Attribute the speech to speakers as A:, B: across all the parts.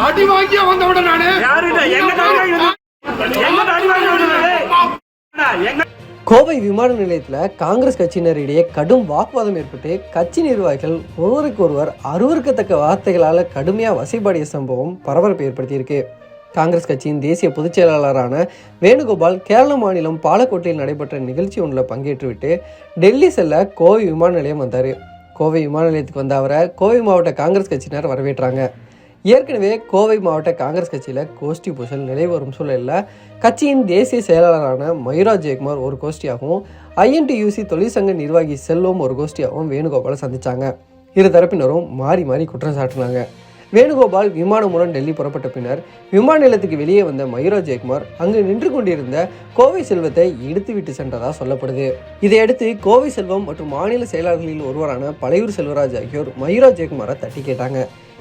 A: அடி வாங்கிய வந்தவுடன் நானு?
B: யாருகிட்ட எங்க அடி வாங்கி வந்து- எங்க அடி வாங்கி வந்தது? ஏய், எங்க
C: கோவை விமான நிலையத்தில் காங்கிரஸ் கட்சியினரிடையே கடும் வாக்குவாதம் ஏற்பட்டு கட்சி நிர்வாகிகள் ஒருவருக்கு ஒருவர் அருவருக்கத்தக்க வார்த்தைகளால் கடுமையாக வசைபாடிய சம்பவம் பரபரப்பை ஏற்படுத்தியிருக்கு. காங்கிரஸ் கட்சியின் தேசிய பொதுச் செயலாளரான வேணுகோபால் கேரள மாநிலம் பாலக்கோட்டையில் நடைபெற்ற நிகழ்ச்சி ஒன்றில் பங்கேற்றுவிட்டு டெல்லி செல்ல கோவை விமான நிலையம் வந்தார். கோவை விமான நிலையத்துக்கு வந்த அவரை கோவை மாவட்ட காங்கிரஸ் கட்சியினர் வரவேற்றாங்க. ஏற்கனவே கோவை மாவட்ட காங்கிரஸ் கட்சியில் கோஷ்டி பூசல் நிலை வரும் சூழலில் கட்சியின் தேசிய செயலாளரான மயூரா ஜெயக்குமார் ஒரு கோஷ்டியாகவும் ஐஎன்டியூசி தொழிற்சங்க நிர்வாகி செல்வம் ஒரு கோஷ்டியாகவும் வேணுகோபாலை சந்தித்தாங்க இரு தரப்பினரும் மாறி மாறி குற்றம் சாட்டினாங்க வேணுகோபால் விமானம் மூலம் டெல்லி புறப்பட்ட பின்னர் விமான நிலையத்துக்கு வெளியே வந்த மயூரா ஜெயக்குமார் அங்கு நின்று கொண்டிருந்த கோவை செல்வத்தை எடுத்துவிட்டு சென்றதாக சொல்லப்படுது. இதையடுத்து கோவை செல்வம் மற்றும் மாநில செயலாளர்களில் ஒருவரான பழையூர் செல்வராஜ் ஆகியோர் மயூரா ஜெயக்குமாரை தட்டி கேட்டாங்க.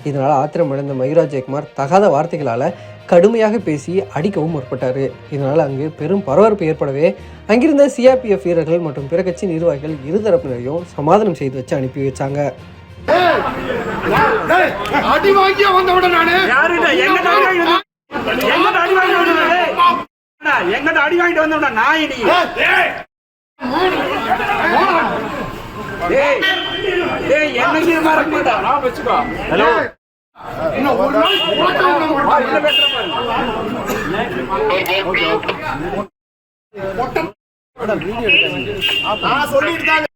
C: இதனால் ஆத்திரமடைந்த மயூரா ஜெயக்குமார் தகாத வார்த்தைகளால் கடுமையாக பேசி அடிக்கவும் முற்பட்டார். இதனால் அங்கு பெரும் பரபரப்பு ஏற்படவே அங்கிருந்த சிஆர்பிஎஃப் வீரர்கள் மற்றும் பிற கட்சி நிர்வாகிகள் இருதரப்பினரையும் சமாதானம் செய்து வச்சு அனுப்பி வச்சாங்க.
A: அடி வாங்கிய வந்தவுடன் நானு?
B: யாருகிட்ட எங்க அடி வாங்கி வந்து- எங்க அடி வாங்கிட்டு வந்தோம்னா நாய் நீ.
A: ஏய்,
B: ஏய். ஏய் என்னைக்கு நான் வச்சுக்கோ. ஹலோ.
A: இன்னும் ஒரு நாள்
B: பாரு
A: நான் சொல்லிட்டு